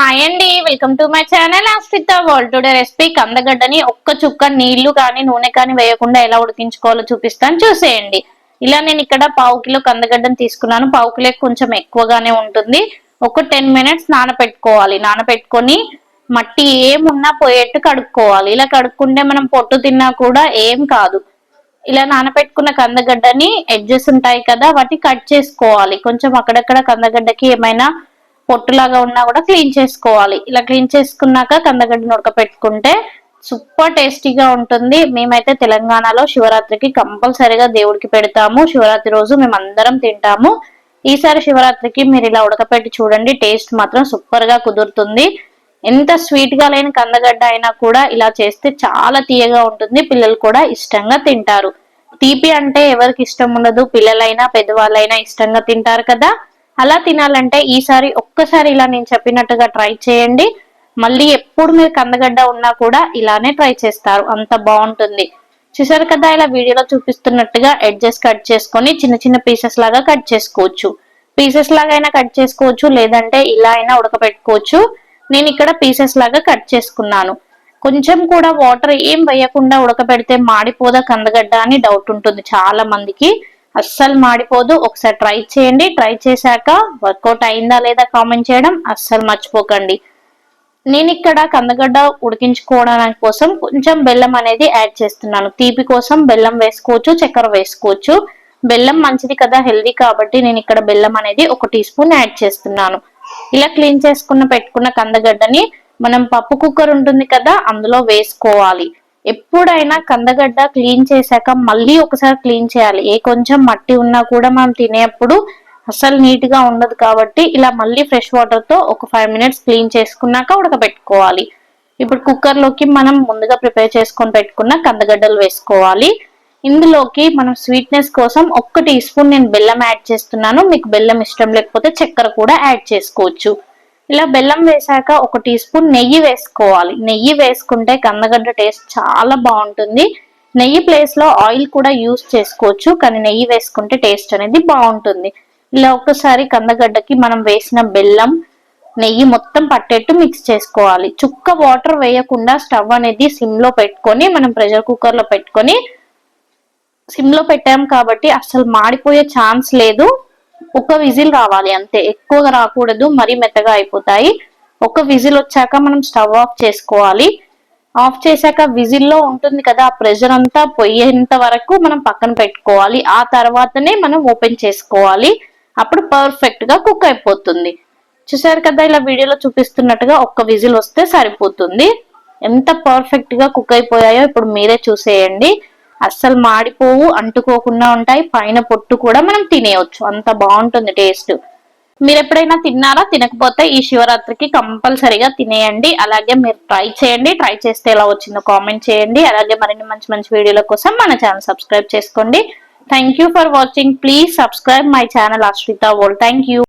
Hi అండి welcome to my channel Aspitha world today recipe కందగడ్డని ఒక్క చుక్క నీళ్ళు కానీ నూనె కానీ వేయకుండా ఎలా ఉడికించుకోవాలో చూపిస్తాను. చూసేయండి. ఇలా నేను ఇక్కడ పావు కిలో కందగడ్డను తీసుకున్నాను. పావు కిలో కొంచెం ఎక్కువగానే ఉంటుంది. ఒక టెన్ మినిట్స్ నానపెట్టుకోవాలి. నానపెట్టుకొని మట్టి ఏమున్నా పోయేట్టు కడుక్కోవాలి. ఇలా కడుక్కుంటే మనం పొట్టు తిన్నా కూడా ఏం కాదు. ఇలా నానపెట్టుకున్న కందగడ్డని ఎడ్జెస్ ఉంటాయి కదా వాటి కట్ చేసుకోవాలి. కొంచెం అక్కడక్కడ కందగడ్డకి ఏమైనా పొట్టులాగా ఉన్నా కూడా క్లీన్ చేసుకోవాలి. ఇలా క్లీన్ చేసుకున్నాక కందగడ్డను ఉడకపెట్టుకుంటే సూపర్ టేస్టీగా ఉంటుంది. మేమైతే తెలంగాణలో శివరాత్రికి కంపల్సరిగా దేవుడికి పెడతాము. శివరాత్రి రోజు మేము అందరం తింటాము. ఈసారి శివరాత్రికి మీరు ఇలా ఉడకపెట్టి చూడండి. టేస్ట్ మాత్రం సూపర్గా కుదురుతుంది. ఎంత స్వీట్గా లేని కందగడ్డ అయినా కూడా ఇలా చేస్తే చాలా తీయగా ఉంటుంది. పిల్లలు కూడా ఇష్టంగా తింటారు. తీపి అంటే ఎవరికి ఇష్టం ఉండదు. పిల్లలైనా పెద్దవాళ్ళైనా ఇష్టంగా తింటారు కదా. అలా తినాలంటే ఈసారి ఒక్కసారి ఇలా నేను చెప్పినట్టుగా ట్రై చేయండి. మళ్ళీ ఎప్పుడు మీరు కందగడ్డ ఉన్నా కూడా ఇలానే ట్రై చేస్తారు. అంత బాగుంటుంది. చూసారు కదా ఇలా వీడియోలో చూపిస్తున్నట్టుగా ఎడ్జెస్ కట్ చేసుకొని చిన్న చిన్న పీసెస్ లాగా కట్ చేసుకోవచ్చు. పీసెస్ లాగా అయినా కట్ చేసుకోవచ్చు లేదంటే ఇలా అయినా ఉడకపెట్టుకోవచ్చు. నేను ఇక్కడ పీసెస్ లాగా కట్ చేసుకున్నాను. కొంచెం కూడా వాటర్ ఏం వేయకుండా ఉడకబెడితే మాడిపోదా కందగడ్డ అని డౌట్ ఉంటుంది చాలా మందికి అస్సలు మాడిపోదు. ఒకసారి ట్రై చేయండి. ట్రై చేశాక వర్కౌట్ అయిందా లేదా కామెంట్ చేయడం అస్సలు మర్చిపోకండి. నేను ఇక్కడ కందగడ్డ ఉడికించుకోవడానికి కోసం కొంచెం బెల్లం అనేది యాడ్ చేస్తున్నాను. తీపి కోసం బెల్లం వేసుకోవచ్చు చక్కెర వేసుకోవచ్చు. బెల్లం మంచిది కదా హెల్దీ కాబట్టి నేను ఇక్కడ బెల్లం అనేది ఒక టీ స్పూన్ యాడ్ చేస్తున్నాను. ఇలా క్లీన్ చేసుకున్న పెట్టుకున్న కందగడ్డని మనం పప్పు కుక్కర్ ఉంటుంది కదా అందులో వేసుకోవాలి. ఎప్పుడైనా కందగడ్డ క్లీన్ చేశాక మళ్ళీ ఒకసారి క్లీన్ చేయాలి. ఏ కొంచెం మట్టి ఉన్నా కూడా మనం తినేప్పుడు అసలు నీట్గా ఉండదు కాబట్టి ఇలా మళ్ళీ ఫ్రెష్ వాటర్తో ఒక ఫైవ్ మినిట్స్ క్లీన్ చేసుకున్నాక ఉడకబెట్టుకోవాలి. ఇప్పుడు కుక్కర్లోకి మనం ముందుగా ప్రిపేర్ చేసుకొని పెట్టుకున్న కందగడ్డలు వేసుకోవాలి. ఇందులోకి మనం స్వీట్నెస్ కోసం ఒక్క టీ స్పూన్ నేను బెల్లం యాడ్ చేస్తున్నాను. మీకు బెల్లం ఇష్టం లేకపోతే చక్కెర కూడా యాడ్ చేసుకోవచ్చు. ఇలా బెల్లం వేసాక ఒక టీ స్పూన్ నెయ్యి వేసుకోవాలి. నెయ్యి వేసుకుంటే కందగడ్డ టేస్ట్ చాలా బాగుంటుంది. నెయ్యి ప్లేస్లో ఆయిల్ కూడా యూస్ చేసుకోవచ్చు కానీ నెయ్యి వేసుకుంటే టేస్ట్ అనేది బాగుంటుంది. ఇలా ఒకసారి కందగడ్డకి మనం వేసిన బెల్లం నెయ్యి మొత్తం పట్టేట్టు మిక్స్ చేసుకోవాలి. చుక్క వాటర్ వేయకుండా స్టవ్ అనేది సిమ్లో పెట్టుకొని మనం ప్రెషర్ కుక్కర్లో పెట్టుకొని సిమ్లో పెట్టాం కాబట్టి అసలు మాడిపోయే ఛాన్స్ లేదు. ఒక విజిల్ రావాలి అంతే. ఎక్కువగా రాకూడదు మరీ మెత్తగా అయిపోతాయి. ఒక విజిల్ వచ్చాక మనం స్టవ్ ఆఫ్ చేసుకోవాలి. ఆఫ్ చేశాక విజిల్లో ఉంటుంది కదా ఆ ప్రెషర్ అంతా పోయేంత వరకు మనం పక్కన పెట్టుకోవాలి. ఆ తర్వాతనే మనం ఓపెన్ చేసుకోవాలి. అప్పుడు పర్ఫెక్ట్గా కుక్ అయిపోతుంది. చూసారు కదా ఇలా వీడియోలో చూపిస్తున్నట్టుగా ఒక్క విజిల్ వస్తే సరిపోతుంది. ఎంత పర్ఫెక్ట్గా కుక్ అయిపోయాయో ఇప్పుడు మీరే చూసేయండి. అస్సలు మాడిపోవు అంటుకోకుండా ఉంటాయి. పైన పొట్టు కూడా మనం తినేయవచ్చు అంత బాగుంటుంది టేస్ట్. మీరు ఎప్పుడైనా తిన్నారా? తినకపోతే ఈ శివరాత్రికి కంపల్సరీగా తినేయండి. అలాగే మీరు ట్రై చేయండి. ట్రై చేస్తే ఎలా వచ్చిందో కామెంట్ చేయండి. అలాగే మరిన్ని మంచి మంచి వీడియోల కోసం మన ఛానల్ సబ్స్క్రైబ్ చేసుకోండి. Thank for watching please subscribe my channel Ashwitha world thank